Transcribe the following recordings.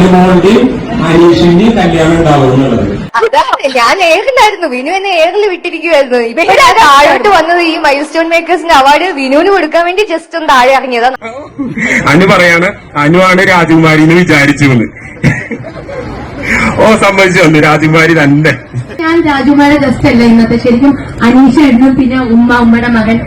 അനുമോളുടെയും അനീഷിന്റെയും കല്യാണം ഉണ്ടാവും എന്നുള്ളത്. അതാ ഞാൻ ഏറിലായിരുന്നു വിനു എന്നെ ഏറിൽ വിട്ടിരിക്കുവായിരുന്നു. ഇവരാ താഴോട്ട് വന്നത്? ഈ മൈൽ സ്റ്റോൺ മേക്കേഴ്സിന്റെ അവാർഡ് വിനുവിന് കൊടുക്കാൻ വേണ്ടി ജസ്റ്റ് ഒന്ന് താഴെ ഇറങ്ങിയതാ. അനു പറയാണ് അനുവാണ് രാജകുമാരി എന്ന് വിചാരിച്ചു എന്ന് ഓ സംഭവിച്ചു. വന്നു രാജകുമാരി തന്നെ. ഞാൻ രാജകുമാരി ജസ്റ്റ് അല്ല ഇന്നത്തെ. ശരിക്കും അനീഷായിരുന്നു പിന്നെ ഉമ്മ ഉമ്മയുടെ മകൻ.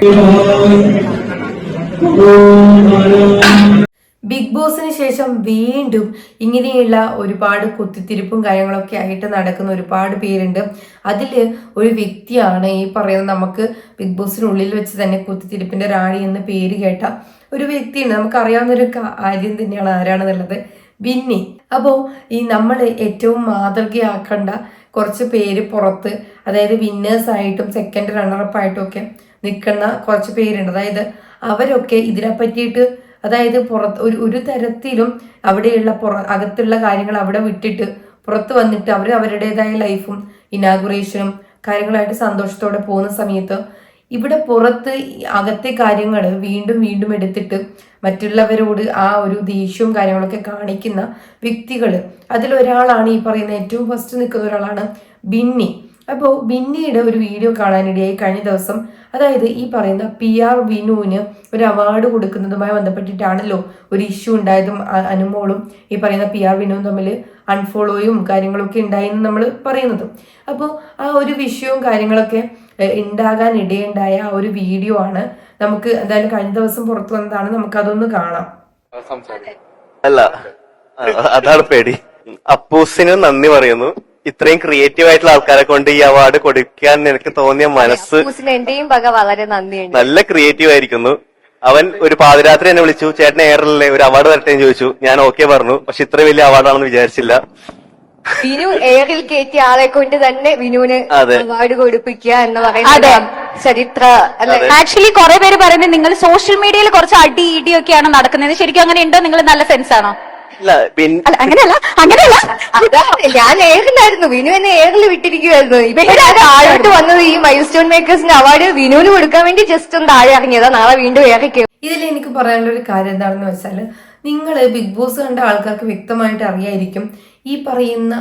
ബിഗ് ബോസിന് ശേഷം വീണ്ടും ഇങ്ങനെയുള്ള ഒരുപാട് കുത്തിത്തിരിപ്പും കാര്യങ്ങളൊക്കെ ആയിട്ട് നടക്കുന്ന ഒരുപാട് പേരുണ്ട്. അതിൽ ഒരു വ്യക്തിയാണ് ഈ പറയുന്നത് നമുക്ക് ബിഗ് ബോസിനുള്ളിൽ വെച്ച് തന്നെ കുത്തിത്തിരിപ്പിന്റെ റാണി എന്ന് പേര് കേട്ട ഒരു വ്യക്തിയുണ്ട്. നമുക്കറിയാവുന്നൊരു കാര്യം തന്നെയാണ് ആരാണെന്നുള്ളത്. ബിന്നി. അപ്പോൾ ഈ നമ്മൾ ഏറ്റവും മാതൃകയാക്കേണ്ട കുറച്ച് പേര് പുറത്ത് അതായത് വിന്നേഴ്സ് ആയിട്ടും സെക്കൻഡ് റണ്ണറപ്പായിട്ടും ഒക്കെ നിൽക്കുന്ന കുറച്ച് പേരുണ്ട്. അതായത് അവരൊക്കെ ഇതിനെ പറ്റിയിട്ട് അതായത് പുറത്ത് ഒരു ഒരു തരത്തിലും അവിടെയുള്ള പുറ അകത്തുള്ള കാര്യങ്ങൾ അവിടെ വിട്ടിട്ട് പുറത്ത് വന്നിട്ട് അവർ അവരുടേതായ ലൈഫും ഇനാഗുറേഷനും കാര്യങ്ങളായിട്ട് സന്തോഷത്തോടെ പോകുന്ന സമയത്ത് ഇവിടെ പുറത്ത് അകത്തെ കാര്യങ്ങൾ വീണ്ടും വീണ്ടും എടുത്തിട്ട് മറ്റുള്ളവരോട് ആ ഒരു ദേഷ്യവും കാര്യങ്ങളൊക്കെ കാണിക്കുന്ന വ്യക്തികൾ അതിലൊരാളാണ് ഈ പറയുന്ന ഏറ്റവും ഫസ്റ്റ് നിൽക്കുന്ന ഒരാളാണ് ബിന്നി. അപ്പോൾ ബിന്നിയുടെ ഒരു വീഡിയോ കാണാനിടയായി. കഴിഞ്ഞ ദിവസം അതായത് ഈ പറയുന്ന പി ആർ വിനുവിന് ഒരു അവാർഡ് കൊടുക്കുന്നതുമായി ബന്ധപ്പെട്ടിട്ടാണല്ലോ ഒരു ഇഷ്യൂ ഉണ്ടായതും അനുമോളും ഈ പറയുന്ന പി ആർ വിനുവും തമ്മിൽ അൺഫോളോയും കാര്യങ്ങളൊക്കെ ഉണ്ടായെന്ന് നമ്മൾ പറയുന്നത്. അപ്പോൾ ആ ഒരു വിഷയവും കാര്യങ്ങളൊക്കെ ഉണ്ടാകാൻ ഇടയുണ്ടായ ആ ഒരു വീഡിയോ ആണ് നമുക്ക് എന്തായാലും കഴിഞ്ഞ ദിവസം പുറത്തു വന്നതാണ് നമുക്ക് അതൊന്ന് കാണാം അല്ല അതാണ് പേടി. അപ്പൂസിന് നന്ദി പറയുന്നു. ഇത്രയും ക്രിയേറ്റീവ് ആയിട്ടുള്ള ആൾക്കാരെ കൊണ്ട് ഈ അവാർഡ് കൊടുക്കാൻ എനിക്ക് തോന്നിയ മനസ്സ് എന്റെയും വക വളരെ നന്ദിയുണ്ട്. നല്ല ക്രിയേറ്റീവ് ആയിരിക്കുന്നു. അവൻ ഒരു പാതിരാത്രി എന്നെ വിളിച്ചു ചേട്ടൻ എയറിലെ ഒരു അവാർഡ് വരട്ടെ എന്ന് ചോദിച്ചു. ഞാൻ ഓക്കെ പറഞ്ഞു. പക്ഷെ ഇത്ര വലിയ അവാർഡാണെന്ന് വിചാരിച്ചില്ല. വിനു എയറിൽ കയറ്റിയ ആളെ കൊണ്ട് തന്നെ വിനുവിന്. അവാർഡ് കൊടുപ്പിക്കുക എന്ന് പറയുന്നത് ചരിത്ര അല്ലെ? ആക്ച്വലി കുറെ പേര് പറയുന്നത് നിങ്ങൾ സോഷ്യൽ മീഡിയയിൽ കുറച്ച് അടി ഇടിയൊക്കെയാണ് നടക്കുന്നത്. ശരിക്കും അങ്ങനെ ഉണ്ടോ? നിങ്ങൾ നല്ല ഫ്രണ്ട്സ് ആണോ? അങ്ങനെയല്ല അങ്ങനെയല്ല. ഞാൻ ഏറിലായിരുന്നു വിനു എന്നെ ഏറിൽ വിട്ടിരിക്കുവായിരുന്നു. ഇവരാ താഴോട്ട് വന്നത് ഈ മൈൽ സ്റ്റോൺ മേക്കേഴ്സിന്റെ അവാർഡ് വിനുവിന് കൊടുക്കാൻ വേണ്ടി ജസ്റ്റ് ഒന്ന് താഴെ ഇറങ്ങിയതാ നാളെ വീണ്ടും കയറും. ഇതിൽ എനിക്ക് പറയാനുള്ള ഒരു കാര്യം എന്താണെന്ന് വെച്ചാൽ നിങ്ങൾ ബിഗ് ബോസ് കണ്ട ആൾക്കാർക്ക് വ്യക്തമായിട്ട് അറിയായിരിക്കും ഈ പറയുന്ന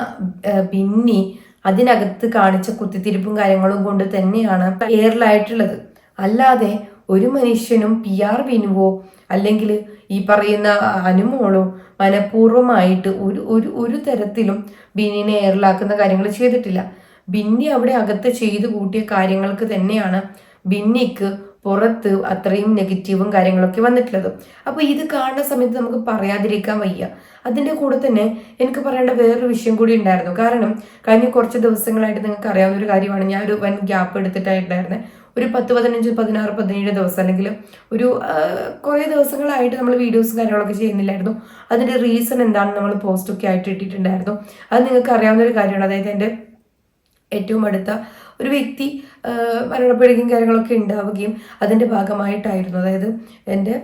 ബിന്നി അതിനകത്ത് കാണിച്ച കുത്തിത്തിരിപ്പും കാര്യങ്ങളും കൊണ്ട് തന്നെയാണ് എയറിലായിട്ടുള്ളത് അല്ലാതെ ഒരു മനുഷ്യനും പി ആർ ബിനുവോ അല്ലെങ്കിൽ ഈ പറയുന്ന അനുമോളോ മനഃപൂർവമായിട്ട് ഒരു ഒരു ഒരു തരത്തിലും ബിന്നിനെ എയറിലാക്കുന്ന കാര്യങ്ങൾ ചെയ്തിട്ടില്ല. ബിന്നി അവിടെ അകത്ത് ചെയ്തു കൂട്ടിയ കാര്യങ്ങൾക്ക് തന്നെയാണ് ബിന്നിക്ക് പുറത്ത് അത്രയും നെഗറ്റീവും കാര്യങ്ങളൊക്കെ വന്നിട്ടുള്ളത്. അപ്പോൾ ഇത് കാണുന്ന സമയത്ത് നമുക്ക് പറയാതിരിക്കാൻ വയ്യ. അതിന്റെ കൂടെ തന്നെ എനിക്ക് പറയേണ്ട വേറൊരു വിഷയം കൂടി ഉണ്ടായിരുന്നു. കാരണം കഴിഞ്ഞ കുറച്ച് ദിവസങ്ങളായിട്ട് നിങ്ങൾക്ക് അറിയാവുന്ന ഒരു കാര്യമാണ്. ഞാൻ ഒരു വൻ ഗ്യാപ്പ് എടുത്തിട്ടായിട്ടുണ്ടായിരുന്നത് ഒരു പത്ത് പതിനഞ്ച് പതിനാറ് പതിനേഴ് ദിവസം അല്ലെങ്കിൽ ഒരു കുറേ ദിവസങ്ങളായിട്ട് നമ്മൾ വീഡിയോസും കാര്യങ്ങളൊക്കെ ചെയ്യുന്നില്ലായിരുന്നു. അതിന്റെ റീസൺ എന്താണെന്ന് നമ്മൾ പോസ്റ്റൊക്കെ ആയിട്ട് ഇട്ടിട്ടുണ്ടായിരുന്നു. അത് നിങ്ങൾക്ക് അറിയാവുന്ന ഒരു കാര്യമാണ്. അതായത് എന്റെ ഏറ്റവും അടുത്ത ഒരു വ്യക്തി മരണപ്പെടുകയും കാര്യങ്ങളൊക്കെ ഉണ്ടാവുകയും അതിന്റെ ഭാഗമായിട്ടായിരുന്നു. അതായത് എന്റെ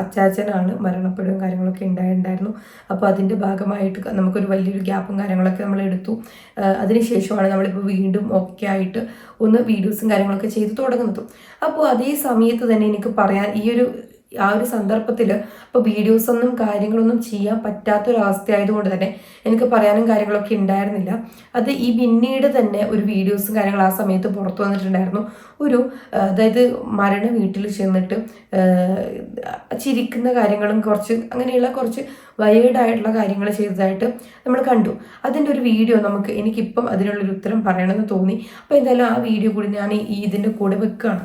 അച്ചാച്ചനാണ് മരണപ്പെടുകയും കാര്യങ്ങളൊക്കെ ഉണ്ടായിട്ടുണ്ടായിരുന്നു. അപ്പോൾ അതിന്റെ ഭാഗമായിട്ട് നമുക്കൊരു വലിയൊരു ഗ്യാപ്പും കാര്യങ്ങളൊക്കെ നമ്മൾ എടുത്തു. അതിനുശേഷമാണ് നമ്മളിപ്പോൾ വീണ്ടും ഒക്കെ ആയിട്ട് ഒന്ന് വീഡിയോസും കാര്യങ്ങളൊക്കെ ചെയ്തു തുടങ്ങുന്നതും. അപ്പോൾ അതേ സമയത്ത് തന്നെ എനിക്ക് പറയാൻ ഈ ഒരു ആ ഒരു സന്ദർഭത്തിൽ ഇപ്പോൾ വീഡിയോസൊന്നും കാര്യങ്ങളൊന്നും ചെയ്യാൻ പറ്റാത്തൊരവസ്ഥ ആയതുകൊണ്ട് തന്നെ എനിക്ക് പറയാനും കാര്യങ്ങളൊക്കെ ഉണ്ടായിരുന്നില്ല അത് ഈ പിന്നീട് തന്നെ ഒരു വീഡിയോസും കാര്യങ്ങൾ ആ സമയത്ത് പുറത്തു വന്നിട്ടുണ്ടായിരുന്നു. ഒരു അതായത് മരണ വീട്ടിൽ ചെന്നിട്ട് ചിരിക്കുന്ന കാര്യങ്ങളും കുറച്ച് അങ്ങനെയുള്ള കുറച്ച് വയേർഡായിട്ടുള്ള കാര്യങ്ങൾ ചെയ്തതായിട്ട് നമ്മൾ കണ്ടു. അതിന്റെ ഒരു വീഡിയോ നമുക്ക് എനിക്കിപ്പം അതിനുള്ളൊരു ഉത്തരം പറയണമെന്ന് തോന്നി. അപ്പോൾ എന്തായാലും ആ വീഡിയോ കൂടി ഞാൻ ഈ ഇതിന്റെ കൂടെ വെക്കുകയാണ്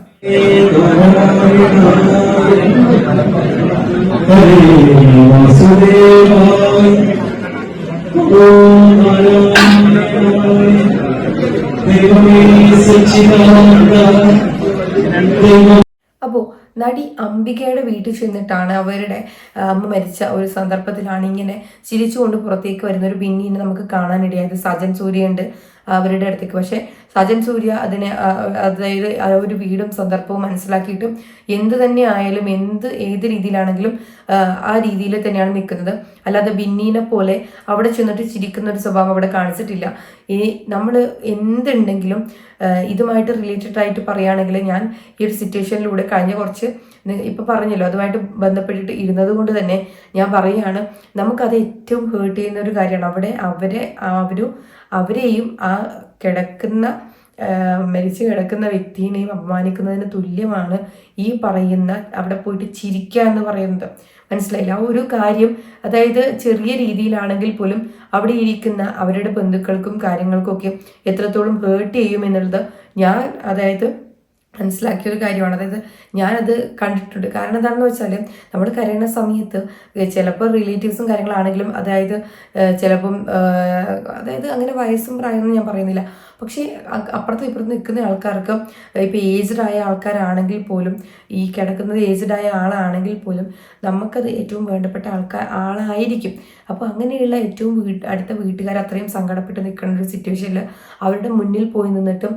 അപ്പോൾ നടി അംബികയുടെ വീട്ടിൽ ചെന്നിട്ടാണ് അവരുടെ അമ്മ മരിച്ച ഒരു സന്ദർഭത്തിലാണ് ഇങ്ങനെ ചിരിച്ചുകൊണ്ട് പുറത്തേക്ക് വരുന്ന ഒരു ബിന്നീനെ നമുക്ക് കാണാനിടയായത്. സജൻ സൂര്യയുണ്ട്. അവരുടെ അടുത്തേക്ക്. പക്ഷേ സജൻ സൂര്യ അതിനെ അതായത് ആ ഒരു വീടും സന്ദർഭവും മനസ്സിലാക്കിയിട്ടും എന്ത് തന്നെ ആയാലും എന്ത് ഏത് രീതിയിലാണെങ്കിലും ആ, ആ രീതിയിൽ തന്നെയാണ് നിൽക്കുന്നത്. അല്ലാതെ ബിന്നീനെ പോലെ അവിടെ ചെന്നിട്ട് ചിരിക്കുന്ന ഒരു സ്വഭാവം അവിടെ കാണിച്ചിട്ടില്ല. ഈ നമ്മൾ എന്തുണ്ടെങ്കിലും ഇതുമായിട്ട് റിലേറ്റഡ് ആയിട്ട് പറയുകയാണെങ്കിൽ ഞാൻ ഈ ഒരു സിറ്റുവേഷനിലൂടെ കഴിഞ്ഞ കുറച്ച് ഇപ്പം പറഞ്ഞല്ലോ അതുമായിട്ട് ബന്ധപ്പെട്ടിട്ട് ഇരുന്നത് കൊണ്ട് തന്നെ ഞാൻ പറയുകയാണ് നമുക്കത് ഏറ്റവും ഹേർട്ട് ചെയ്യുന്ന ഒരു കാര്യമാണ്. അവിടെ അവരെ അവരും അവരെയും ആ കിടക്കുന്ന മരിച്ചു കിടക്കുന്ന വ്യക്തിയെയും അപമാനിക്കുന്നതിന് തുല്യമാണ് ഈ പറയുന്ന അവിടെ പോയിട്ട് ചിരിക്കുക എന്ന് പറയുന്നത്. മനസ്സിലായില്ല? ആ ഒരു കാര്യം അതായത് ചെറിയ രീതിയിലാണെങ്കിൽ പോലും അവിടെ ഇരിക്കുന്ന അവരുടെ ബന്ധുക്കൾക്കും കാര്യങ്ങൾക്കും ഒക്കെ എത്രത്തോളം ഹേർട്ട് ചെയ്യും എന്നുള്ളത് ഞാൻ അതായത് മനസ്സിലാക്കിയ ഒരു കാര്യമാണ്. അതായത് ഞാനത് കണ്ടിട്ടുണ്ട്. കാരണം എന്താണെന്ന് വെച്ചാൽ നമ്മൾ കരയുന്ന സമയത്ത് ചിലപ്പോൾ റിലേറ്റീവ്സും കാര്യങ്ങളാണെങ്കിലും അതായത് ചിലപ്പം അതായത് അങ്ങനെ വയസ്സും പ്രായമൊന്നും ഞാൻ പറയുന്നില്ല. പക്ഷേ അപ്പുറത്ത് ഇപ്പുറത്ത് നിൽക്കുന്ന ആൾക്കാർക്ക് ഇപ്പോൾ ഏജ്ഡ് ആയ ആൾക്കാരാണെങ്കിൽ പോലും ഈ കിടക്കുന്നത് ഏജ്ഡ് ആയ ആളാണെങ്കിൽ പോലും നമുക്കത് ഏറ്റവും വേണ്ടപ്പെട്ട ആൾക്കാർ ആളായിരിക്കും. അപ്പോൾ അങ്ങനെയുള്ള ഏറ്റവും വീട്ട് അടുത്ത വീട്ടുകാർ അത്രയും സങ്കടപ്പെട്ട് നിൽക്കുന്ന ഒരു സിറ്റുവേഷനിൽ അവരുടെ മുന്നിൽ പോയി നിന്നിട്ടും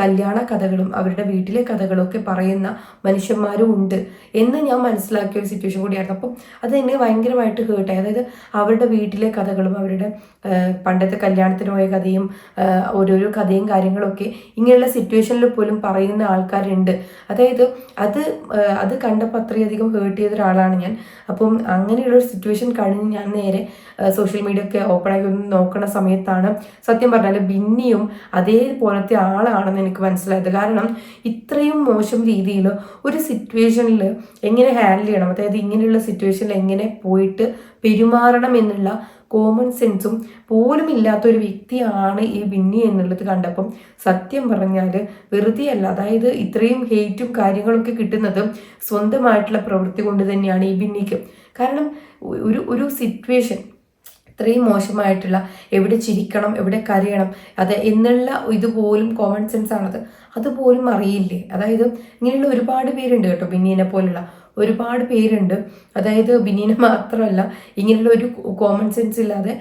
കല്യാണ കഥകളും അവരുടെ വീട്ടിലെ കഥകളും ഒക്കെ പറയുന്ന മനുഷ്യന്മാരും ഉണ്ട് എന്ന് ഞാൻ മനസ്സിലാക്കിയ ഒരു സിറ്റുവേഷൻ കൂടിയായിരുന്നു. അപ്പം അത് എന്നെ ഭയങ്കരമായിട്ട് ഹേർട്ടായി അതായത് അവരുടെ വീട്ടിലെ കഥകളും അവരുടെ പണ്ടത്തെ കല്യാണത്തിന് പോയ കഥയും ഓരോരോ ഓരോരോ കഥയും കാര്യങ്ങളൊക്കെ ഇങ്ങനെയുള്ള സിറ്റുവേഷനിൽ പോലും പറയുന്ന ആൾക്കാരുണ്ട്. അതായത് അത് അത് കണ്ടപ്പോൾ അത്രയധികം ഹേർട്ട് ചെയ്ത ഒരാളാണ് ഞാൻ. അപ്പം അങ്ങനെയുള്ള ഒരു സിറ്റുവേഷൻ കഴിഞ്ഞ് ഞാൻ നേരെ സോഷ്യൽ മീഡിയ ഒക്കെ ഓപ്പൺ ആക്കി ഒന്ന് നോക്കുന്ന സമയത്താണ് സത്യം പറഞ്ഞാൽ ബിന്നിയും അതേപോലത്തെ ആളാണെന്ന് എനിക്ക് മനസ്സിലായത്. കാരണം ഇത്രയും മോശം രീതിയിൽ ഒരു സിറ്റുവേഷനിൽ എങ്ങനെ ഹാൻഡിൽ ചെയ്യണം? അതായത് ഇങ്ങനെയുള്ള സിറ്റുവേഷനിൽ എങ്ങനെ പോയിട്ട് പെരുമാറണം എന്നുള്ള കോമൺ സെൻസും പോലും ഇല്ലാത്തൊരു വ്യക്തിയാണ് ഈ ബിന്നി എന്നുള്ളത് കണ്ടപ്പം സത്യം പറഞ്ഞാൽ വെറുതെ അല്ല അതായത് ഇത്രയും ഹെയ്റ്റും കാര്യങ്ങളൊക്കെ കിട്ടുന്നത് സ്വന്തമായിട്ടുള്ള പ്രവൃത്തി കൊണ്ട് തന്നെയാണ് ഈ ബിന്നിക്ക്. കാരണം ഒരു ഒരു സിറ്റുവേഷൻ ഇത്രയും മോശമായിട്ടുള്ള എവിടെ ചിരിക്കണം എവിടെ കരയണം അത് എന്നുള്ള ഇതുപോലും കോമൺ സെൻസ് ആണത്. അതുപോലും അറിയില്ലേ? അതായത് ഇങ്ങനെയുള്ള ഒരുപാട് പേരുണ്ട് കേട്ടോ ബിന്നിനെ പോലുള്ള. ഒരുപാട് പേരുണ്ട്. അതായത് ബിനീന മാത്രമല്ല ഇങ്ങനെയുള്ള ഒരു കോമൺ സെൻസ് ഇല്ലാതെ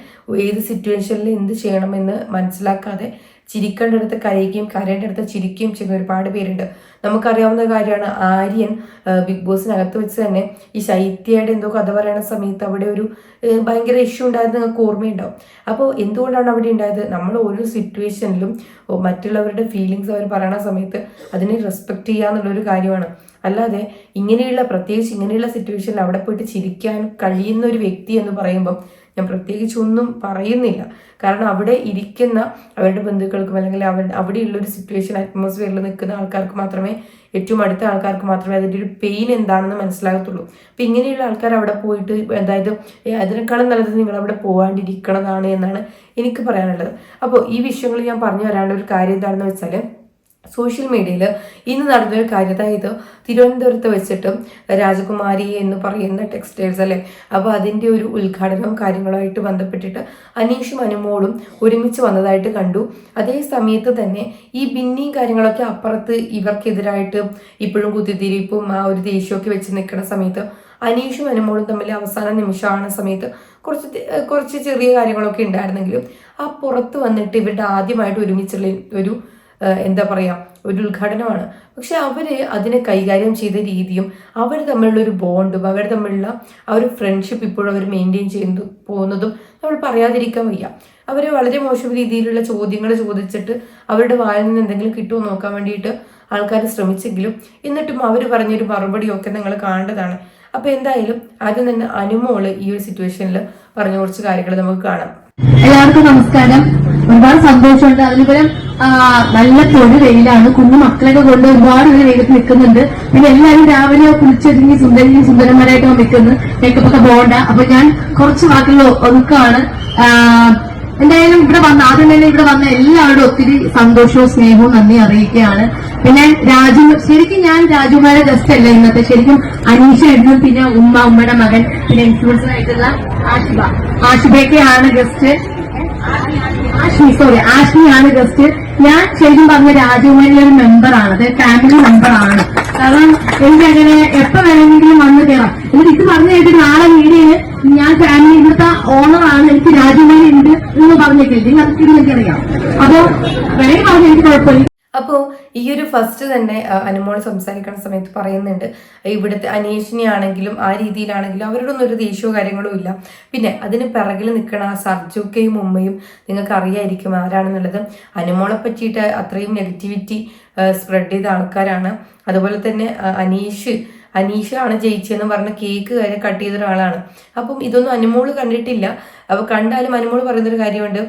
ഏത് സിറ്റുവേഷനിൽ എന്ത് ചെയ്യണമെന്ന് മനസ്സിലാക്കാതെ ചിരിക്കേണ്ടടുത്ത് കരയുകയും കരയേണ്ടടുത്ത് ചിരിക്കുകയും ചെയ്യുന്ന ഒരുപാട് പേരുണ്ട്. നമുക്കറിയാവുന്ന കാര്യമാണ് ആര്യൻ ബിഗ് ബോസിനകത്ത് വെച്ച് തന്നെ ഈ ശൈത്യയുടെ എന്തോ കഥ പറയുന്ന സമയത്ത് അവിടെ ഒരു ഭയങ്കര ഇഷ്യൂ ഉണ്ടായത് നിങ്ങൾക്ക് ഓർമ്മയുണ്ടാവും അപ്പോൾ എന്തുകൊണ്ടാണ് അവിടെ ഉണ്ടായത്? നമ്മൾ ഓരോ സിറ്റുവേഷനിലും മറ്റുള്ളവരുടെ ഫീലിങ്സ് അവർ പറയുന്ന സമയത്ത് അതിനെ റെസ്പെക്ട് ചെയ്യുക എന്നുള്ളൊരു കാര്യമാണ്. അല്ലാതെ ഇങ്ങനെയുള്ള പ്രത്യേകിച്ച് ഇങ്ങനെയുള്ള സിറ്റുവേഷനിൽ അവിടെ പോയിട്ട് ചിരിക്കാൻ കഴിയുന്ന ഒരു വ്യക്തി എന്ന് പറയുമ്പം ഞാൻ പ്രത്യേകിച്ച് ഒന്നും പറയുന്നില്ല. കാരണം അവിടെ ഇരിക്കുന്ന അവരുടെ ബന്ധുക്കൾക്കും അല്ലെങ്കിൽ അവർ അവിടെയുള്ള ഒരു സിറ്റുവേഷൻ അറ്റ്മോസ്ഫിയറിൽ നിൽക്കുന്ന ആൾക്കാർക്ക് മാത്രമേ ഏറ്റവും അടുത്ത ആൾക്കാർക്ക് മാത്രമേ അതിന്റെ ഒരു പെയിൻ എന്താണെന്ന് മനസ്സിലാകത്തുള്ളൂ. അപ്പം ഇങ്ങനെയുള്ള ആൾക്കാർ അവിടെ പോയിട്ട് അതായത് അതിനേക്കാളും നല്ലത് നിങ്ങൾ അവിടെ പോകാണ്ടിരിക്കണതാണ് എന്നാണ് എനിക്ക് പറയാനുള്ളത്. അപ്പോൾ ഈ വിഷയങ്ങൾ ഞാൻ പറഞ്ഞു വരാനുള്ള ഒരു കാര്യം എന്താണെന്ന് വെച്ചാൽ സോഷ്യൽ മീഡിയയിൽ ഇന്ന് നടന്നൊരു കാര്യം. അതായത് തിരുവനന്തപുരത്ത് വെച്ചിട്ട് രാജകുമാരി എന്ന് പറയുന്ന ടെക്സ്റ്റൈൽസ് അല്ലേ? അപ്പോൾ അതിന്റെ ഒരു ഉദ്ഘാടനവും കാര്യങ്ങളുമായിട്ട് ബന്ധപ്പെട്ടിട്ട് അനീഷും അനുമോളും ഒരുമിച്ച് വന്നതായിട്ട് കണ്ടു. അതേ സമയത്ത് തന്നെ ഈ ബിന്നിയും കാര്യങ്ങളൊക്കെ അപ്പുറത്ത് ഇവർക്കെതിരായിട്ട് ഇപ്പോഴും കുത്തിത്തിരിപ്പും ആ ഒരു ദേഷ്യമൊക്കെ വെച്ച് നിൽക്കുന്ന സമയത്ത് അനീഷും അനുമോളും തമ്മിൽ അവസാന നിമിഷമാണ് സമയത്ത് കുറച്ച് കുറച്ച് ചെറിയ കാര്യങ്ങളൊക്കെ ഉണ്ടായിരുന്നെങ്കിലും ആ പുറത്ത് വന്നിട്ട് ഇവരുടെ ആദ്യമായിട്ട് ഒരുമിച്ചുള്ള ഒരു എന്താ പറയുക ഒരു ഉദ്ഘാടനമാണ്. പക്ഷെ അവർ അതിനെ കൈകാര്യം ചെയ്ത രീതിയും അവർ തമ്മിലുള്ള ഒരു ബോണ്ടും അവർ തമ്മിലുള്ള ആ ഒരു ഫ്രണ്ട്ഷിപ്പ് ഇപ്പോഴും അവർ മെയിന്റെയിൻ ചെയ്തു പോകുന്നതും നമ്മൾ പറയാതിരിക്കാൻ വയ്യ. അവർ വളരെ മോശം രീതിയിലുള്ള ചോദ്യങ്ങൾ ചോദിച്ചിട്ട് അവരുടെ വായിൽ നിന്ന് എന്തെങ്കിലും കിട്ടുമോ നോക്കാൻ വേണ്ടിയിട്ട് ആൾക്കാർ ശ്രമിച്ചെങ്കിലും എന്നിട്ടും അവർ പറഞ്ഞൊരു മറുപടിയൊക്കെ നിങ്ങൾ കാണേണ്ടതാണ്. അപ്പോൾ എന്തായാലും ആദ്യം തന്നെ അനുമോൾ ഈ ഒരു സിറ്റുവേഷനിൽ പറഞ്ഞ കുറച്ച് കാര്യങ്ങൾ നമുക്ക് കാണാം. എല്ലാവർക്കും നമസ്കാരം. ഒരുപാട് സന്തോഷമുണ്ട് അതിനുപരം നല്ല തൊഴിൽ വെയിലാണ് കുഞ്ഞു മക്കളൊക്കെ കൊണ്ട് ഒരുപാട് പേര് വെയിലത്ത് നിൽക്കുന്നുണ്ട്. പിന്നെ എല്ലാവരും രാവിലെ കുളിച്ചൊരുങ്ങി സുന്ദരി സുന്ദരന്മാരായിട്ട് നിൽക്കുന്നു. മേക്കപ്പ് ഒക്കെ പോകണ്ട. അപ്പൊ ഞാൻ കുറച്ച് വാക്കുകൾ ഒതുക്കാണ് എന്തായാലും ഇവിടെ വന്ന ആദ്യം തന്നെ ഇവിടെ വന്ന എല്ലാവരോടും ഒത്തിരി സന്തോഷവും സ്നേഹവും നന്ദി അറിയിക്കുകയാണ്. പിന്നെ രാജു ശരിക്കും ഞാൻ രാജുമാരെ ഗസ്റ്റ് അല്ല ഇന്നത്തെ. ശരിക്കും അനീഷ ആയിരുന്നു പിന്നെ ഉമ്മ ഉമ്മയുടെ മകൻ പിന്നെ ഇൻഫ്ലുവൻസർ ആയിട്ടുള്ള ആഷിബ. ആഷിബയൊക്കെയാണ് ഗസ്റ്റ് ആഷ്മി സോറി ആശ്മിയാണ് ഗസ്റ്റ് ഞാൻ ശരിക്കും പറഞ്ഞ രാജകുമാരിയിലെ ഒരു മെമ്പറാണ് അതായത് ഫാമിലി മെമ്പറാണ് കാരണം എനിക്ക് അങ്ങനെ എപ്പോ വേണമെങ്കിലും വന്ന് കയറാം എന്നിട്ട് ഇത് പറഞ്ഞു കഴിഞ്ഞാൽ നാളെ വീടിന് ഞാൻ ഫാമിലി ഇവിടുത്തെ ഓണറാണ് എനിക്ക് രാജകുമാരി ഉണ്ട് എന്ന് പറഞ്ഞേക്കില്ല നിങ്ങൾക്ക് അത് എനിക്കറിയാം അപ്പോ വേറെ പറഞ്ഞു എനിക്ക് കുഴപ്പമില്ല. ഫസ്റ്റ് തന്നെ അനുമോൾ സംസാരിക്കുന്ന സമയത്ത് പറയുന്നുണ്ട് ഇവിടുത്തെ അനീഷിനെ ആണെങ്കിലും ആ രീതിയിലാണെങ്കിലും അവരോടൊന്നും ഒരു ദേഷ്യവും കാര്യങ്ങളും ഇല്ല. പിന്നെ അതിന് പിറകിൽ നിൽക്കണ സർജുക്കയും ഉമ്മയും നിങ്ങൾക്ക് അറിയായിരിക്കും ആരാണെന്നുള്ളത്. അനുമോളെ പറ്റിയിട്ട് അത്രയും നെഗറ്റിവിറ്റി സ്പ്രെഡ് ചെയ്ത ആൾക്കാരാണ്. അതുപോലെ തന്നെ ആ, അനീഷ് അനീഷാണ് ജയിച്ചതെന്ന് പറഞ്ഞ കേക്ക് വരെ കട്ട് ചെയ്ത ഒരാളാണ്. അപ്പം ഇതൊന്നും അനുമോൾ കണ്ടിട്ടില്ല. അപ്പൊ കണ്ടാലും അനുമോൾ പറയുന്നൊരു കാര്യമുണ്ട്.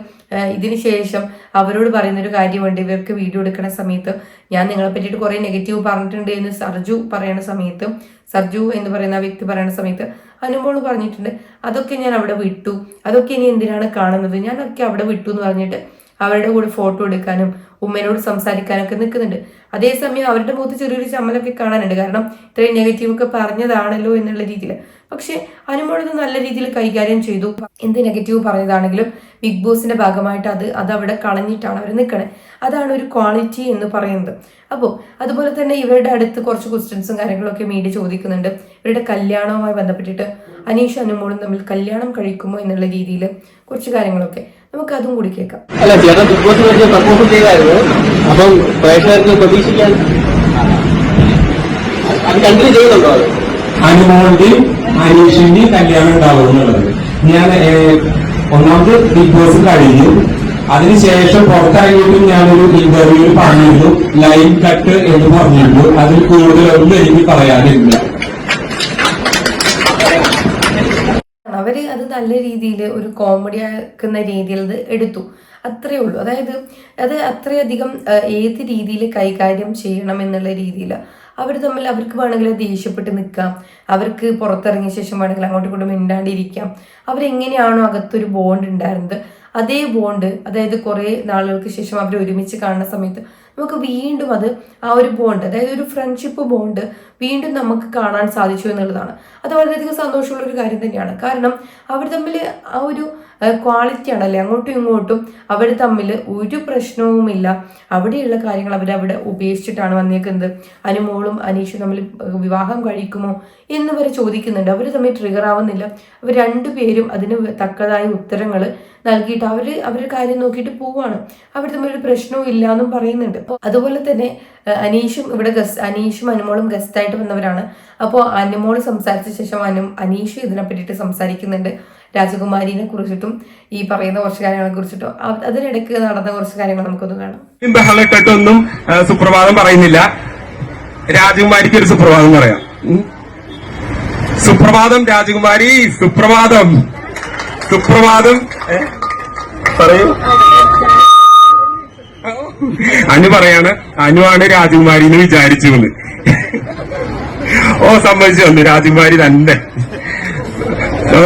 ഇതിന് ശേഷം അവരോട് പറയുന്നൊരു കാര്യമുണ്ട്. ഇവർക്ക് വീഡിയോ എടുക്കുന്ന സമയത്ത് ഞാൻ നിങ്ങളെ പറ്റിയിട്ട് കുറേ നെഗറ്റീവ് പറഞ്ഞിട്ടുണ്ട് എന്ന് സർജു പറയുന്ന സമയത്ത് സർജു എന്ന് പറയുന്ന വ്യക്തി പറയുന്ന സമയത്ത് അനുമോൾ പറഞ്ഞിട്ടുണ്ട്. അതൊക്കെ ഞാൻ അവിടെ വിട്ടു. അതൊക്കെ ഇനി എന്തിനാണ് കാണുന്നത്? ഞാനൊക്കെ അവിടെ വിട്ടു എന്ന് പറഞ്ഞിട്ട് അവരുടെ കൂടെ ഫോട്ടോ എടുക്കാനും ഉമ്മേനോട് സംസാരിക്കാനൊക്കെ നിൽക്കുന്നുണ്ട്. അതേസമയം അവരുടെ മുഖത്ത് ചെറിയൊരു ചമ്മലൊക്കെ കാണാനുണ്ട്. കാരണം ഇത്രയും നെഗറ്റീവ് ഒക്കെ പറഞ്ഞതാണല്ലോ എന്നുള്ള രീതിയിൽ പക്ഷെ അനുമോളത് നല്ല രീതിയിൽ കൈകാര്യം ചെയ്തു. എന്ത് നെഗറ്റീവ് പറഞ്ഞതാണെങ്കിലും ബിഗ് ബോസിന്റെ ഭാഗമായിട്ട് അത് അത് അവിടെ കളഞ്ഞിട്ടാണ് അവർ നിൽക്കണേ അതാണ് ഒരു ക്വാളിറ്റി എന്ന് പറയുന്നത്. അപ്പോൾ അതുപോലെ തന്നെ ഇവരുടെ അടുത്ത് കുറച്ച് ക്വസ്റ്റ്യൻസും കാര്യങ്ങളൊക്കെ മീഡിയ ചോദിക്കുന്നുണ്ട്. ഇവരുടെ കല്യാണവുമായി ബന്ധപ്പെട്ടിട്ട് അനീഷ് അനുമോളും തമ്മിൽ കല്യാണം കഴിക്കുമോ എന്നുള്ള രീതിയിൽ കുറച്ച് കാര്യങ്ങളൊക്കെ. നമുക്ക് അതും കൂടി കേൾക്കാം. അല്ല ചേട്ടൻ പെർഫോം പ്രേക്ഷകർക്ക് പ്രതീക്ഷിക്കാൻ അത് അനുമോളുടെയും അനീഷിന്റെയും കല്യാണം ഉണ്ടാവും എന്നുള്ളത്. ഞാൻ ഒന്നാമത് ബിഗ് ബോസ് കഴിഞ്ഞു. അതിനുശേഷം പുറത്തിറങ്ങിയിട്ടും ഞാനൊരു ഇന്റർവ്യൂവിൽ പറഞ്ഞിരുന്നു. ലൈൻ കട്ട് എന്ന് പറഞ്ഞിരുന്നു. അതിൽ കൂടുതലൊന്നും എനിക്ക് പറയാനില്ല. അവർ അത് നല്ല രീതിയിൽ ഒരു കോമഡി ആക്കുന്ന രീതിയിൽ അത് എടുത്തു. അത്രേ ഉള്ളൂ. അതായത് അത് അത്രയധികം ഏത് രീതിയിൽ കൈകാര്യം ചെയ്യണം എന്നുള്ള രീതിയിൽ അവർ തമ്മിൽ അവർക്ക് വേണമെങ്കിൽ ദേഷ്യപ്പെട്ട് നിൽക്കാം. അവർക്ക് പുറത്തിറങ്ങിയ ശേഷം വേണമെങ്കിൽ അങ്ങോട്ടും ഇങ്ങോട്ടും മിണ്ടാണ്ടിരിക്കാം. അവരെങ്ങനെയാണോ അകത്തൊരു ബോണ്ട് ഉണ്ടായിരുന്നത്? അതേ ബോണ്ട് അതായത് കുറേ നാളുകൾക്ക് ശേഷം അവർ ഒരുമിച്ച് കാണുന്ന സമയത്ത് നമുക്ക് വീണ്ടും അത് ആ ഒരു ബോണ്ട് അതായത് ഒരു ഫ്രണ്ട്ഷിപ്പ് ബോണ്ട് വീണ്ടും നമുക്ക് കാണാൻ സാധിച്ചു എന്നുള്ളതാണ്. അത് വളരെയധികം സന്തോഷമുള്ള ഒരു കാര്യം തന്നെയാണ്. കാരണം അവർ തമ്മിൽ ആ ഒരു ക്വാളിറ്റി ആണല്ലേ? അങ്ങോട്ടും ഇങ്ങോട്ടും അവർ തമ്മിൽ ഒരു പ്രശ്നവുമില്ല അവിടെയുള്ള കാര്യങ്ങൾ അവരവിടെ ഉപേക്ഷിച്ചിട്ടാണ് വന്നേക്കുന്നത്. അനുമോളും അനീഷും തമ്മിൽ വിവാഹം കഴിക്കുമോ എന്ന് വരെ ചോദിക്കുന്നുണ്ട്. അവർ തമ്മിൽ ട്രിഗർ ആവുന്നില്ല. അവർ രണ്ടുപേരും അതിന് തക്കതായ ഉത്തരങ്ങൾ നൽകിയിട്ട് അവർ അവരുടെ കാര്യം നോക്കിയിട്ട് പോവാണ്. അവർ തമ്മിൽ ഒരു പ്രശ്നവും ഇല്ല എന്നും പറയുന്നുണ്ട്. അപ്പോൾ അതുപോലെ തന്നെ അനീഷും ഇവിടെ ഗസ്റ്റ് അനീഷും അനുമോളും ഗസ്റ്റായിട്ട് വന്നവരാണ്. അപ്പോൾ അനുമോൾ സംസാരിച്ച ശേഷം അനു അനീഷ് ഇതിനെ പറ്റിയിട്ട് സംസാരിക്കുന്നുണ്ട്. രാജകുമാരിനെ കുറിച്ചിട്ടും ഈ പറയുന്ന കുറച്ച് കാര്യങ്ങളെ കുറിച്ചിട്ടും. അതിനിടയ്ക്ക് നടന്ന കുറച്ച് കാര്യങ്ങൾ നമുക്കൊന്ന് കാണാം. ബഹളക്കെട്ടൊന്നും സുപ്രഭാതം പറയുന്നില്ല. രാജകുമാരിക്ക് ഒരു സുപ്രഭാതം പറയാം. സുപ്രഭാതം രാജകുമാരി സുപ്രഭാതം. സുപ്രഭാതം? പറയൂ. അനു പറയാണ് അനുവാണ് രാജകുമാരി എന്ന് വിചാരിച്ചു ഓ സമ്മതിച്ചു വന്നു രാജകുമാരി തന്നെ.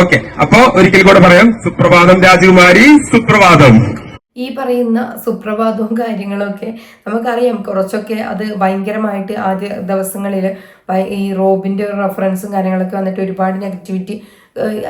ഓക്കെ അപ്പോ ഒരിക്കൽ കൂടെ പറയാം. സുപ്രഭാതം രാജകുമാരി സുപ്രഭാതം. ഈ പറയുന്ന സുപ്രഭാതവും കാര്യങ്ങളൊക്കെ നമുക്കറിയാം. കുറച്ചൊക്കെ അത് ഭയങ്കരമായിട്ട് ആദ്യ ദിവസങ്ങളിൽ ഈ റോബിന്റെ റെഫറൻസും കാര്യങ്ങളൊക്കെ വന്നിട്ട് ഒരുപാട് നെഗറ്റിവിറ്റി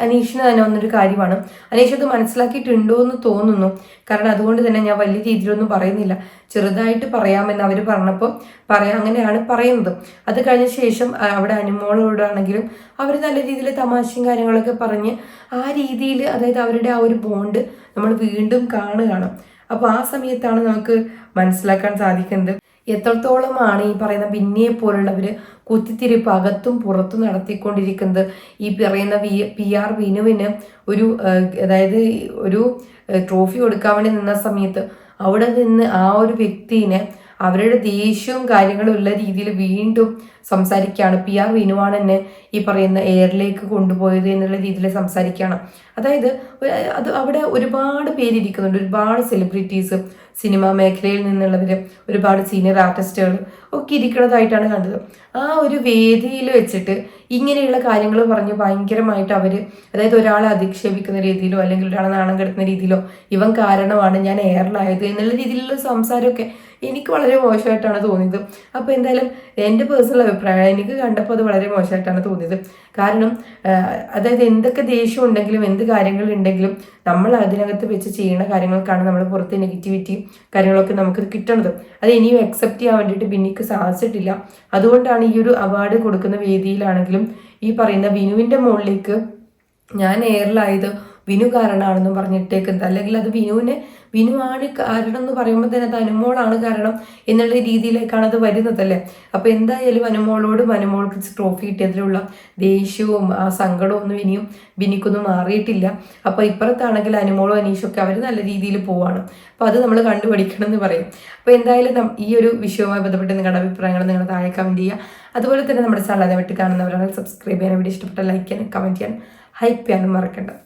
അനീഷിന് തന്നെ വന്നൊരു കാര്യമാണ്. അനീഷ് അത് മനസ്സിലാക്കിയിട്ടുണ്ടോ എന്ന് തോന്നുന്നു. കാരണം അതുകൊണ്ട് തന്നെ ഞാൻ വലിയ രീതിയിലൊന്നും പറയുന്നില്ല. ചെറുതായിട്ട് പറയാമെന്ന് അവർ പറഞ്ഞപ്പോൾ പറയാം അങ്ങനെയാണ് പറയുന്നത്. അത് കഴിഞ്ഞ ശേഷം അവിടെ അനുമോളോടാണെങ്കിലും അവർ നല്ല രീതിയിൽ തമാശയും കാര്യങ്ങളൊക്കെ പറഞ്ഞ് ആ രീതിയിൽ അതായത് അവരുടെ ആ ഒരു ബോണ്ട് നമ്മൾ വീണ്ടും കാണുകയാണ്. അപ്പോൾ ആ സമയത്താണ് നമുക്ക് മനസ്സിലാക്കാൻ സാധിക്കുന്നത്. എത്രത്തോളമാണ് ഈ പറയുന്ന ബിന്നിയെ പോലുള്ളവര് കുത്തിത്തിരിപ്പ് അകത്തും പുറത്തും നടത്തിക്കൊണ്ടിരിക്കുന്നത്? ഈ പറയുന്ന വി പി ആർ വിനുവിന് ഒരു അതായത് ഒരു ട്രോഫി കൊടുക്കാൻ വേണ്ടി നിന്ന സമയത്ത് അവിടെ നിന്ന് ആ ഒരു വ്യക്തിനെ അവരുടെ ദേഷ്യവും കാര്യങ്ങളും ഉള്ള രീതിയിൽ വീണ്ടും സംസാരിക്കുകയാണ്. പി ആർ വിനുവാണ് എന്നെ ഈ പറയുന്ന എയറിലേക്ക് കൊണ്ടുപോയത് എന്നുള്ള രീതിയിൽ സംസാരിക്കുകയാണ്. അതായത് അത് അവിടെ ഒരുപാട് പേരിരിക്കുന്നുണ്ട്. ഒരുപാട് സെലിബ്രിറ്റീസ് സിനിമാ മേഖലയിൽ നിന്നുള്ളവർ ഒരുപാട് സീനിയർ ആർട്ടിസ്റ്റുകൾ ഒക്കെ ഇരിക്കുന്നതായിട്ടാണ് കണ്ടത്. ആ ഒരു വേദിയിൽ വെച്ചിട്ട് ഇങ്ങനെയുള്ള കാര്യങ്ങൾ പറഞ്ഞ് ഭയങ്കരമായിട്ട് അവർ അതായത് ഒരാളെ അധിക്ഷേപിക്കുന്ന രീതിയിലോ അല്ലെങ്കിൽ ഒരാളെ നാണം കെടുത്തുന്ന രീതിയിലോ ഇവൻ കാരണമാണ് ഞാൻ എയറിലായത് എന്നുള്ള രീതിയിലുള്ള സംസാരമൊക്കെ എനിക്ക് വളരെ മോശമായിട്ടാണ് തോന്നിയത്. അപ്പോൾ എന്തായാലും എന്റെ പേഴ്സണൽ അഭിപ്രായം എനിക്ക് കണ്ടപ്പോൾ അത് വളരെ മോശമായിട്ടാണ് തോന്നിയത്. കാരണം അതായത് എന്തൊക്കെ ദേഷ്യം ഉണ്ടെങ്കിലും എന്ത് കാര്യങ്ങൾ ഉണ്ടെങ്കിലും നമ്മൾ അതിനകത്ത് വെച്ച് ചെയ്യുന്ന കാര്യങ്ങൾക്കാണ് നമ്മൾ പുറത്ത് നെഗറ്റിവിറ്റി കാര്യങ്ങളൊക്കെ നമുക്ക് കിട്ടണത്. അത് ഇനിയും അക്സെപ്റ്റ് ചെയ്യാൻ വേണ്ടിയിട്ട് ബിന്നിക്ക് സാധിച്ചിട്ടില്ല. അതുകൊണ്ടാണ് ഈ ഒരു അവാർഡ് കൊടുക്കുന്ന വേദിയിലാണെങ്കിലും ഈ പറയുന്ന ബിനുവിന്റെ മുകളിലേക്ക് ഞാൻ എയറിലായത് വിനു കാരണമാണെന്നും പറഞ്ഞിട്ടേക്കുന്നത് അല്ലെങ്കിൽ അത് വിനുവിനെ വിനു ആണ് കാരണം എന്ന് പറയുമ്പോൾ തന്നെ അത് അനുമോളാണ് കാരണം എന്നുള്ള രീതിയിലേക്കാണ് അത് വരുന്നതല്ലേ അപ്പോൾ എന്തായാലും അനുമോളോട് അനുമോൾക്ക് ട്രോഫി കിട്ടിയതിലുള്ള ദേഷ്യവും ആ സങ്കടവും ഒന്നും ഇനിയും ബിനിക്കൊന്നും മാറിയിട്ടില്ല. അപ്പോൾ ഇപ്പുറത്താണെങ്കിൽ അനുമോളും അനീഷും ഒക്കെ അവർ നല്ല രീതിയിൽ പോവാണ്. അപ്പോൾ അത് നമ്മൾ കണ്ടുപഠിക്കണം എന്ന് പറയും. അപ്പോൾ എന്തായാലും ഈ ഒരു വിഷയവുമായി ബന്ധപ്പെട്ട് നിങ്ങളുടെ അഭിപ്രായങ്ങൾ നിങ്ങൾ താഴെ കമന്റ് ചെയ്യുക. അതുപോലെ തന്നെ നമ്മുടെ ചാനൽ വിട്ട് കാണുന്നവരാണെങ്കിൽ സബ്സ്ക്രൈബ് ചെയ്യാൻ വേണ്ടി ഇഷ്ടപ്പെട്ട ലൈക്ക് ചെയ്യാനും കമന്റ് ചെയ്യാൻ ഹൈപ്പ് ചെയ്യാനും മറക്കണ്ട.